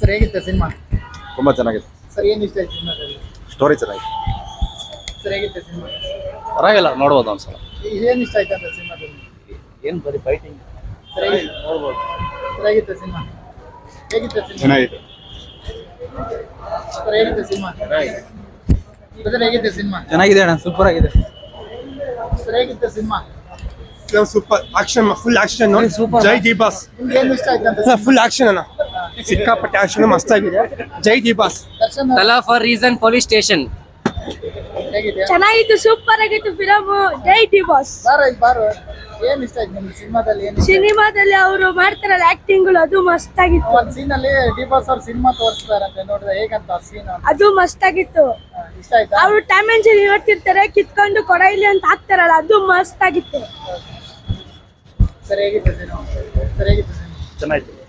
Sir ಹೇಗಿತ್ತು cinema? ತುಂಬ ಚೆನ್ನಾಗಿದೆ. ಸರ್ ಏನು ಇಷ್ಟ ಆಯ್ತು ಸಿನಿಮಾದಲ್ಲಿ? ಸ್ಟೋರಿ ಚೆನ್ನಾಗಿದೆ. ಸರ್ ಹೇಗಿತ್ತು ಸಿನಿಮಾ? ಪರವಾಗಿಲ್ಲ ನೋಡ್ಬೋದು ಒಂದ್ಸಲ. ಏನು ಇಷ್ಟ ಆಯ್ತು ಅಂತ ಸಿನಿಮಾದಲ್ಲಿ? ಏನು ಬರೀ ಫೈಟಿಂಗ್ ಸರ್ ಹೇಗಿತ್ತು? ನೋಡ್ಬೋದು. ಸರ್ ಹೇಗಿತ್ತು ಸಿನಿಮಾ? ಹೇಗಿತ್ತು ಸಿನಿಮಾ? ಚೆನ್ನಾಗಿದೆ. ಸರ್ ಹೇಗಿತ್ತು ಸಿನಿಮಾ? ಸರ್ ಹೇಗಿತ್ತು ಸಿನಿಮಾ? ಚೆನ್ನಾಗಿದೆ ಅಣ್ಣ ಸೂಪರ್ ಆಗಿದೆ. ಸರ್ ಹೇಗಿತ್ತು cinema? Super action full action Jai Deepa's boss ನಿಮ್ಗೆ ಏನು ಇಷ್ಟ ಆಯ್ತು ಅಂತ ಫುಲ್ ಆಕ್ಷನ್ ಅಣ್ಣ. ಸಿಕ್ಕಾಪಟ್ಟೆ ಆಕ್ಷನ್ ಮಸ್ತ್ ಆಗಿದೆ ಜೈ ದಿ ಬಾಸ್ ದರ್ಶನ್ ತಲಾ ಫಾರ್ ರೀಸನ್ ಪೊಲೀಸ್ ಸ್ಟೇಷನ್. ಚೆನ್ನಾಗಿತ್ತು ಸೂಪರ್ ಆಗಿತ್ತು ಫಿಲಮ್. ಜೈ ದೀಪಾಸ್ ಬಾಸ್ ಬಾರ ಇಲ್ಲಿ ಬಾರು. ಏನು ಇಷ್ಟ ಆಯ್ತು ನಿಮ್ಗೆ? ಸಿನಿಮಾದಲ್ಲಿ ಏನು ಸಿನಿಮಾದಲ್ಲಿ ಅವರು ಮಾಡ್ತಾರಲ್ಲ ಆಕ್ಟಿಂಗ್ಗಳು ಅದು ಮಸ್ತ್ ಆಗಿತ್ತು ಒಂದು ಸೀನಲ್ಲಿ ಅಲ್ಲಿ ಬಾಸ್ ಅವ್ರ ಸಿನಿಮಾ ತೋರಿಸ್ತಾರಂತೆ ನೋಡಿದ್ರೆ ಹೇಗಂತ ಸೀನ್ ಅದು ಮಸ್ತ್ ಆಗಿತ್ತು ಇಷ್ಟ ಆಯ್ತಾ? ಅವರು ಟೈಮ್ ಎಂಜನ್ ನೋಡ್ತಿರ್ತಾರೆ ಕಿತ್ಕೊಂಡು ಕೊಡೈಲಿ ಅಂತ ಹಾಕ್ತಾರಲ್ಲ ಅದು ಮಸ್ತ್ ಆಗಿತ್ತು ಸರಿ ಹೇಗಿತ್ತು ಸರಿ ಸರ್ ಹೇಗಿತ್ತು ಚೆನ್ನಾಗಿತ್ತು.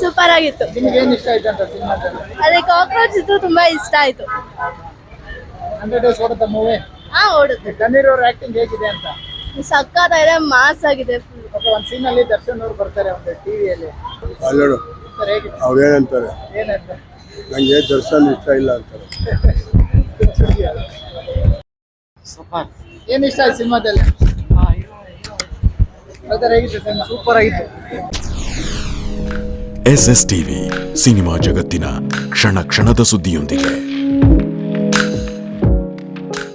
ಸೂಪರ್ ಆಗಿತ್ತು. ನಿಮ್ಗೆ ಏನು ಇಷ್ಟ ಆಯ್ತು ಅಂತ ಸಿನಿಮಾದಲ್ಲಿ? ಅದೇ ಕಾಕ್ರೋಚ್ ಇತ್ತು ತುಂಬಾ ಇಷ್ಟ ಆಯ್ತು. ಹಂಡ್ರೆಡ್ ಡೇಸ್ ಓಡುತ್ತ ಮೂವಿ ಹಾ ಓಡುತ್ತೆ. ಕಣ್ಣೀರ್ ಅವ್ರ ಆಕ್ಟಿಂಗ್ ಹೇಗಿದೆ ಅಂತ? ಸಕ್ಕತ್ತಾಗಿದೆ ಮಾಸ್ ಆಗಿದೆ ಫುಲ್ ಓಕೆ ಒಂದು ಅಲ್ಲಿ ದರ್ಶನ್ ಅವ್ರು ಬರ್ತಾರೆ ಒಂದು ಟಿವಿಯಲ್ಲಿ ಅಲ್ಲೋಡು. ಸರ್ ಹೇಗಿತ್ತು ಅವ್ರೇನಂತಾರೆ ಏನಂತ? ನಂಗೆ ದರ್ಶನ್ ಇಷ್ಟ ಇಲ್ಲ ಅಂತಾರೆ. ಏನು ಇಷ್ಟ ಆಯ್ತು ಸಿನಿಮಾದಲ್ಲಿ? ಸೂಪರ್ ಆಗಿತ್ತು. ಎಸ್ ಎಸ್ ಟಿವಿ ಸಿನಿಮಾ ಜಗತ್ತಿನ ಕ್ಷಣ ಕ್ಷಣದ ಸುದ್ದಿಯೊಂದಿಗೆ.